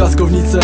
piaskownice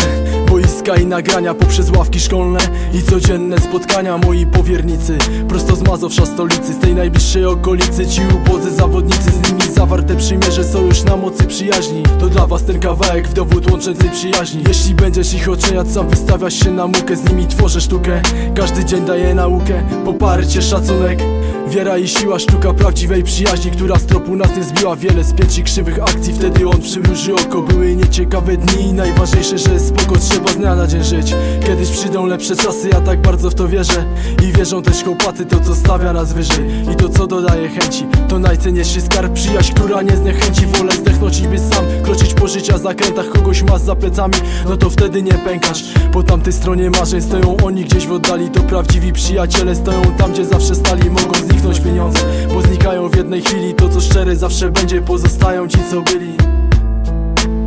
Boiska i nagrania poprzez ławki szkolne I codzienne spotkania moi powiernicy. Prosto z Mazowsza stolicy, z tej najbliższej okolicy. Ci ubodzy zawodnicy, z nimi zawarte przymierze Sojusz na mocy przyjaźni. To dla was ten kawałek w dowód łączącej przyjaźni. Jeśli będziesz ich oceniać, sam wystawiasz się na mukę. Z nimi tworzę sztukę, każdy dzień daje naukę. Poparcie, szacunek Wiera i siła, sztuka prawdziwej przyjaźni Która z tropu nas nie zbiła. Wiele spięć i krzywych akcji Wtedy on przymruży oko. Były nieciekawe dni najważniejsze, że spoko. Trzeba z dnia na dzień żyć. Kiedyś przyjdą lepsze czasy, ja tak bardzo w to wierzę. I wierzą też chłopaty To co stawia nas wyżej. I to co dodaje chęci. To najcenniejszy skarb Przyjaźń, która nie zniechęci. Wolę zdechnąć i być sam. Kroczyć po życia zakrętach Kogoś masz za plecami No to wtedy nie pękasz. Po tamtej stronie marzeń Stoją oni gdzieś w oddali. To prawdziwi przyjaciele Stoją tam, gdzie zawsze stali. Mogą zniknąć pieniądze Bo znikają w jednej chwili. To co szczere zawsze będzie Pozostają ci co byli.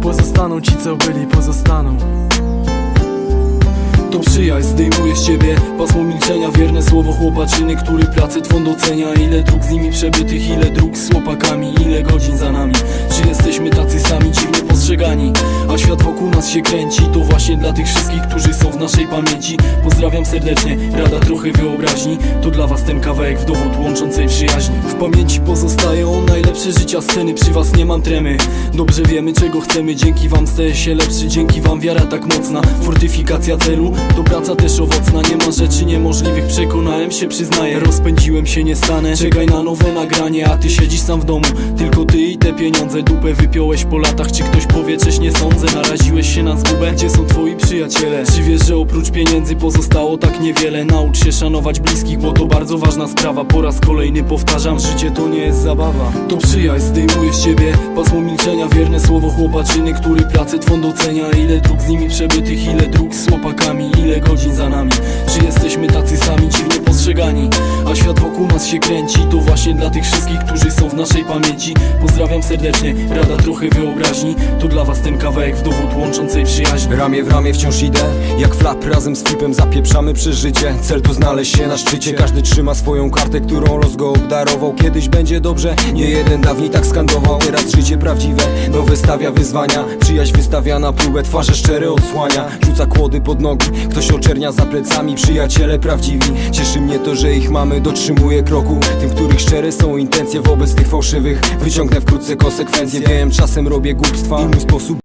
Pozostaną ci co byli Pozostaną. To przyjaźń zdejmuje z ciebie Pasmo milczenia, wierne słowo chłopaczyny Który pracę twą docenia. Ile dróg z nimi przebytych, ile dróg z chłopakami Ile godzin za nami nas się kręci. To właśnie dla tych wszystkich, którzy są w naszej pamięci. Pozdrawiam serdecznie, rada trochę wyobraźni. To dla was ten kawałek w dowód łączącej przyjaźni W pamięci pozostają najlepsze życia sceny Przy was nie mam tremy. Dobrze wiemy czego chcemy Dzięki wam staję się lepszy Dzięki wam wiara tak mocna. Fortyfikacja celu To praca też owocna. Nie ma rzeczy niemożliwych Przekonałem się, przyznaję. Rozpędziłem się, nie stanę. Czekaj na nowe nagranie A ty siedzisz sam w domu. Tylko ty i te pieniądze Dupę wypiąłeś po latach. Czy ktoś powie, czyś nie sądzę? Naraziłeś się na zgubę Gdzie są twoi przyjaciele? Czy wiesz, że oprócz pieniędzy pozostało tak niewiele? Naucz się szanować bliskich Bo to bardzo ważna sprawa. Po raz kolejny powtarzam Życie to nie jest zabawa. To przyjaźń zdejmuje z ciebie Pasmo milczenia, wierne słowo chłopaczyny Który pracę twą docenia. Ile dróg z nimi przebytych Ile dróg z chłopakami Ile godzin za nami. Czy jesteśmy tacy sami dziwnie postrzegani wokół nas się kręci. To właśnie dla tych wszystkich, którzy są w naszej pamięci. Pozdrawiam serdecznie, rada trochę wyobraźni. To dla was ten kawałek w dowód łączącej przyjaźni Ramię w ramię wciąż idę Jak flap razem z flipem zapieprzamy przez życie. Cel to znaleźć się na szczycie. Każdy trzyma swoją kartę, którą los go obdarował. Kiedyś będzie dobrze, nie jeden dawniej tak skandował. Teraz życie prawdziwe, no wystawia wyzwania. Przyjaźń wystawia na próbę, twarze szczere odsłania. Rzuca kłody pod nogi, ktoś oczernia za plecami. Przyjaciele prawdziwi, cieszy mnie to, że ich mamy Dotrzymuję kroku, tym których szczere są intencje Wobec tych fałszywych, wyciągnę wkrótce konsekwencje. Wiem, czasem robię głupstwa, i mój sposób